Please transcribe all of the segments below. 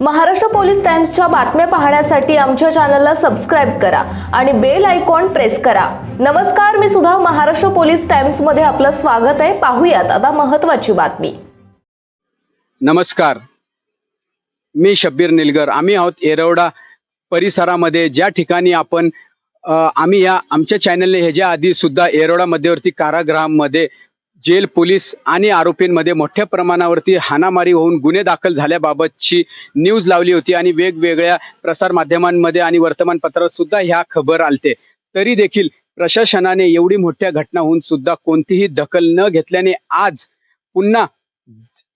Maharashtra police टाइम्सच्या बातम्या पाहण्यासाठी आमच्या चॅनलला सबस्क्राईब करा आणि बेल आयकॉन प्रेस करा. नमस्कार मी सुद्धा महाराष्ट्र पोलीस टाइम्समध्ये आपलं स्वागत आहे. पाहूयात आता महत्वाची बातमी. नमस्कार. मी शब्बीर निलगर. आम्ही आहोत येरवडा परिसरामध्ये. ज्या ठिकाणी आपण आम्ही या आमच्या चॅनलने ह्याच्या आधी सुद्धा येरवडा मध्यवर्ती कारागृहामध्ये जेल पोलीस आणि आरोपींमध्ये मोठ्या प्रमाणावरती हाणामारी होऊन गुन्हे दाखल झाल्याबाबतची न्यूज लावली होती आणि वेगवेगळ्या प्रसारमाध्यमांमध्ये आणि वर्तमानपत्रात सुद्धा ह्या खबर आलते. तरी देखील प्रशासनाने एवढी मोठ्या घटना होऊन सुद्धा कोणतीही दखल न घेतल्याने आज पुन्हा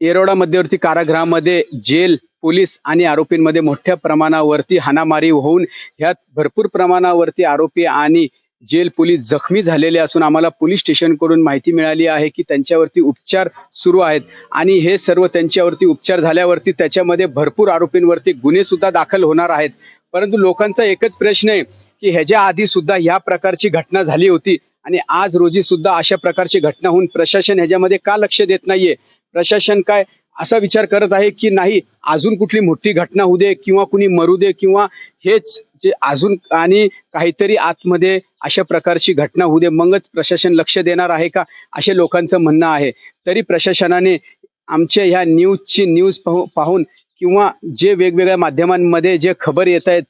येरोडा मध्यवर्ती कारागृहामध्ये जेल पोलीस आणि आरोपींमध्ये मोठ्या प्रमाणावरती हाणामारी होऊन ह्यात भरपूर प्रमाणावरती आरोपी आणि जेल पोलीस जखमी झालेले असून आम्हाला पोलीस स्टेशनकडून माहिती मिळाली आहे की त्यांच्यावरती उपचार सुरू आहेत. आणि हे सर्व त्यांच्यावरती उपचार झाल्यावरती त्याच्यामध्ये भरपूर आरोपींवरती गुन्हे सुद्धा दाखल होणार आहेत. परंतु लोकांचा एकच प्रश्न आहे की ह्याच्या आधी सुद्धा ह्या प्रकारची घटना झाली होती. आणि आज रोजी सुद्धा अशा प्रकारची घटना होऊन प्रशासन ह्याच्यामध्ये का लक्ष देत नाहीये? प्रशासन काय असा विचार करत आहे की नाही अजून कुठली मोठी घटना होऊ दे किंवा कुणी मरू दे किंवा हेच जे अजून आणि काहीतरी आतमध्ये अशा प्रकारची घटना होऊ दे मगच प्रशासन लक्ष देणार आहे का असे लोकांचं म्हणणं आहे. तरी प्रशासनाने आमच्या ह्या न्यूजची न्यूज पाहू पाहून किंवा जे वेगवेगळ्या माध्यमांमध्ये जे खबर येत आहेत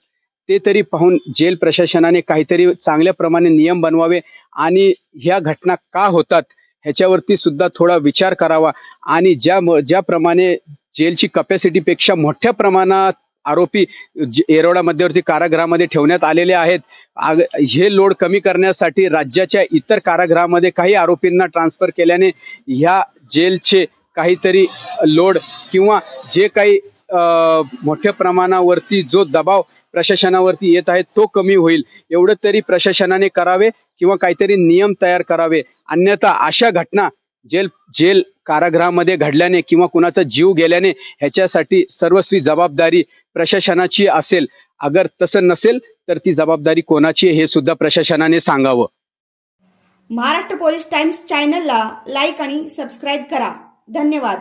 ते तरी पाहून जेल प्रशासनाने काहीतरी चांगल्या प्रमाणे नियम बनवावे आणि ह्या घटना का होतात ह्याच्यावरती सुद्धा थोडा विचार करावा. आणि ज्या ज्याप्रमाणे जेलची कपॅसिटीपेक्षा मोठ्या प्रमाणात आरोपी जे- येरवडा मध्यवर्ती कारागृहामध्ये ठेवण्यात आलेले आहेत. आग- हे लोड कमी करण्यासाठी राज्याच्या इतर कारागृहामध्ये काही आरोपींना ट्रान्सफर केल्याने ह्या जेलचे काहीतरी लोड किंवा जे काही मोठ्या प्रमाणावरती जो दबाव प्रशासनावरती येत आहे तो कमी होईल. एवढं तरी प्रशासनाने करावे किंवा काहीतरी नियम तयार करावे. अन्यथा अशा घटना जेल जेल कारागृहामध्ये घडल्याने किंवा कुणाचा जीव गेल्याने ह्याच्यासाठी सर्वस्वी जबाबदारी प्रशासनाची असेल. अगर तसं नसेल तर ती जबाबदारी कोणाची हे सुद्धा प्रशासनाने सांगावं. महाराष्ट्र पोलीस टाइम्स चॅनलला लाईक आणि सबस्क्राईब करा. धन्यवाद.